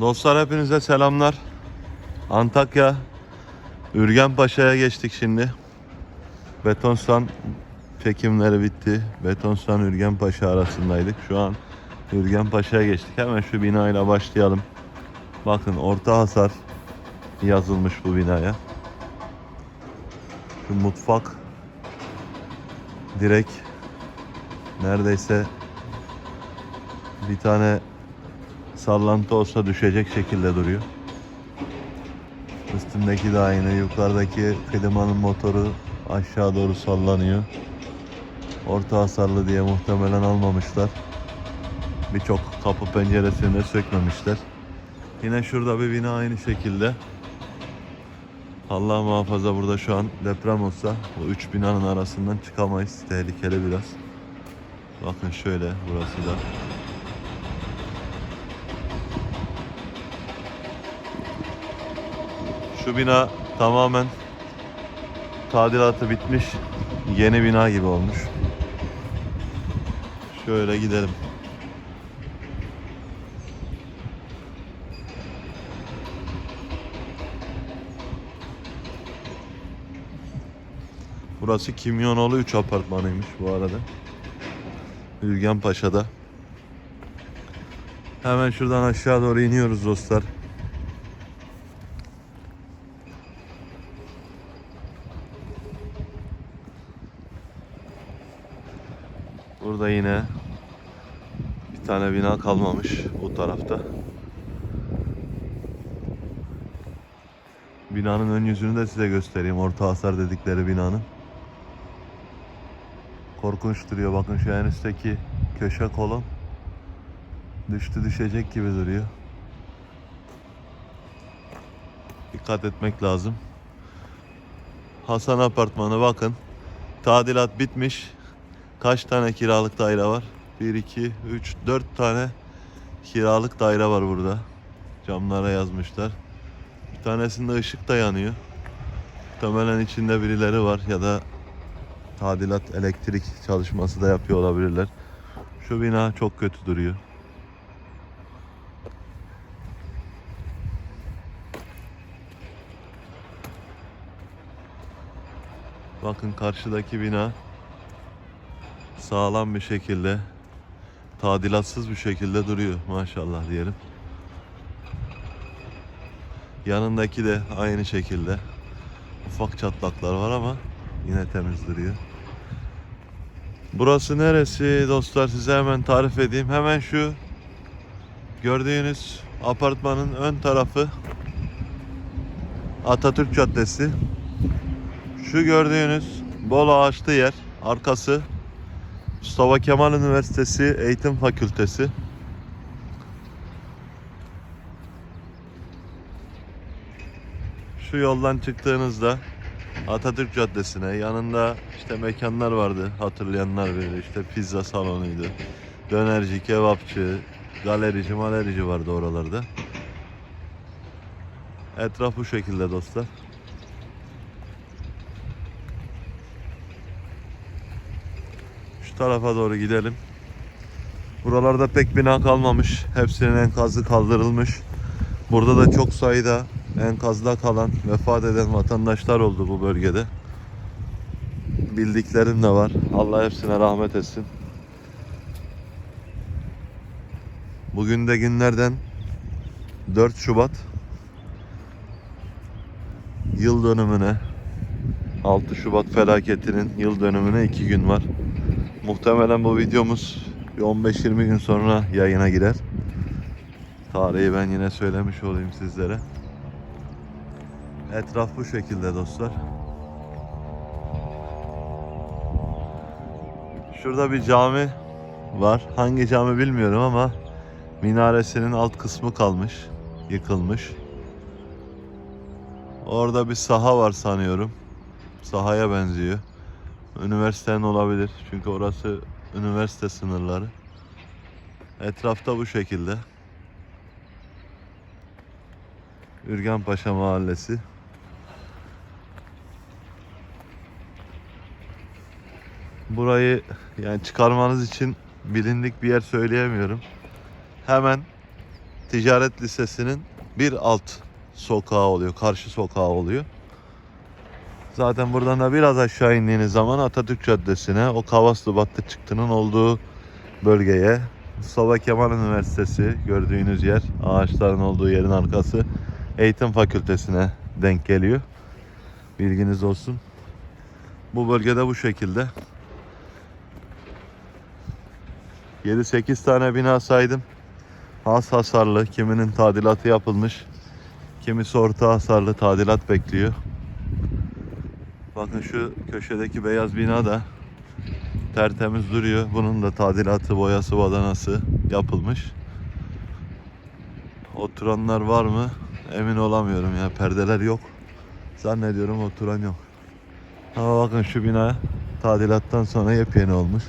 Dostlar hepinize selamlar. Antakya Ürgenpaşa'ya geçtik şimdi. Betonsan çekimleri bitti. Betonsan Ürgenpaşa arasındaydık. Şu an Ürgenpaşa'ya geçtik. Hemen şu binayla başlayalım. Bakın orta hasar yazılmış bu binaya. Şu mutfak direkt neredeyse bir tane sallantı olsa düşecek şekilde duruyor. Üstündeki de aynı. Yukarıdaki klimanın motoru aşağı doğru sallanıyor. Orta hasarlı diye muhtemelen almamışlar. Birçok kapı penceresini de sökmemişler. Yine şurada bir bina aynı şekilde. Allah muhafaza burada şu an deprem olsa bu üç binanın arasından çıkamayız. Tehlikeli biraz. Bakın şöyle burası da. Şu bina tamamen tadilatı bitmiş. Yeni bina gibi olmuş. Şöyle gidelim. Burası Kimyonoğlu 3 apartmanıymış bu arada. Ülgen Paşa'da. Hemen şuradan aşağı doğru iniyoruz dostlar. Burada yine bir tane bina kalmamış bu tarafta. Binanın ön yüzünü de size göstereyim. Orta hasar dedikleri binanın. Korkunç duruyor. Bakın şu en üstteki köşe kolon düştü düşecek gibi duruyor. Dikkat etmek lazım. Hasan Apartmanı bakın. Tadilat bitmiş. Kaç tane kiralık daire var? 1, 2, 3, 4 tane kiralık daire var burada. Camlara yazmışlar. Bir tanesinde ışık da yanıyor. Muhtemelen içinde birileri var ya da tadilat elektrik çalışması da yapıyor olabilirler. Şu bina çok kötü duruyor. Bakın karşıdaki bina sağlam bir şekilde tadilatsız bir şekilde duruyor maşallah diyelim. Yanındaki de aynı şekilde ufak çatlaklar var ama yine temiz duruyor. Burası neresi dostlar size hemen tarif edeyim. Hemen şu gördüğünüz apartmanın ön tarafı Atatürk Caddesi. Şu gördüğünüz bol ağaçlı yer arkası Mustafa Kemal Üniversitesi Eğitim Fakültesi. Şu yoldan çıktığınızda Atatürk Caddesi'ne yanında işte mekanlar vardı hatırlayanlar bilir. İşte pizza salonuydu dönerci kebapçı galerici malerici vardı oralarda. Etraf bu şekilde dostlar tarafa doğru gidelim buralarda pek bina kalmamış hepsinin enkazı kaldırılmış burada da çok sayıda enkazda kalan, vefat eden vatandaşlar oldu bu bölgede. Bildiklerim de var. Allah hepsine rahmet etsin. Bugün de günlerden 4 Şubat yıl dönümüne 6 Şubat felaketinin yıl dönümüne 2 gün var. Muhtemelen bu videomuz bir 15-20 gün sonra yayına girer. Tarihi ben yine söylemiş olayım sizlere. Etraf bu şekilde dostlar. Şurada bir cami var. Hangi cami bilmiyorum ama minaresinin alt kısmı kalmış, yıkılmış. Orada bir saha var sanıyorum. Sahaya benziyor. Üniversitenin olabilir. Çünkü orası üniversite sınırları. Etrafta bu şekilde. Ürgenpaşa Mahallesi. Burayı yani çıkarmanız için bilindik bir yer söyleyemiyorum. Hemen Ticaret Lisesi'nin bir alt sokağı oluyor. Karşı sokağı oluyor. Zaten buradan da biraz aşağı indiğiniz zaman Atatürk Caddesi'ne o Kavaslı Battı çıktının olduğu bölgeye Mustafa Kemal Üniversitesi gördüğünüz yer ağaçların olduğu yerin arkası eğitim fakültesine denk geliyor. Bilginiz olsun. Bu bölgede bu şekilde. 7-8 tane bina saydım. Az hasarlı, kiminin tadilatı yapılmış. Kimisi orta hasarlı tadilat bekliyor. Bakın şu köşedeki beyaz bina da tertemiz duruyor. Bunun da tadilatı, boyası, badanası yapılmış. Oturanlar var mı? Emin olamıyorum ya. Perdeler yok. Zannediyorum oturan yok. Ama bakın şu bina tadilattan sonra yepyeni olmuş.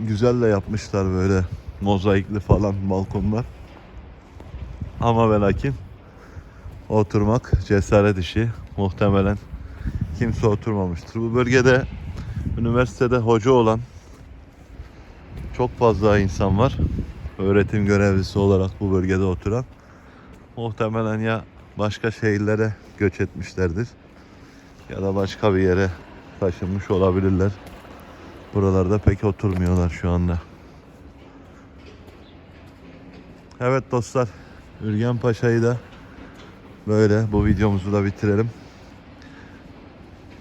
Güzel de yapmışlar böyle mozaikli falan balkonlar. Ama ve lakin oturmak cesaret işi. Muhtemelen kimse oturmamıştır. Bu bölgede üniversitede hoca olan çok fazla insan var. Öğretim görevlisi olarak bu bölgede oturan. Muhtemelen ya başka şehirlere göç etmişlerdir ya da başka bir yere taşınmış olabilirler. Buralarda pek oturmuyorlar şu anda. Evet dostlar, Ürgen Paşa'yı da böyle bu videomuzu da bitirelim.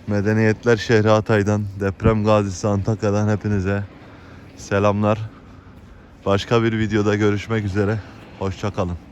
Medeniyetler şehri Hatay'dan, deprem gazisi Antakya'dan hepinize selamlar. Başka bir videoda görüşmek üzere. Hoşçakalın.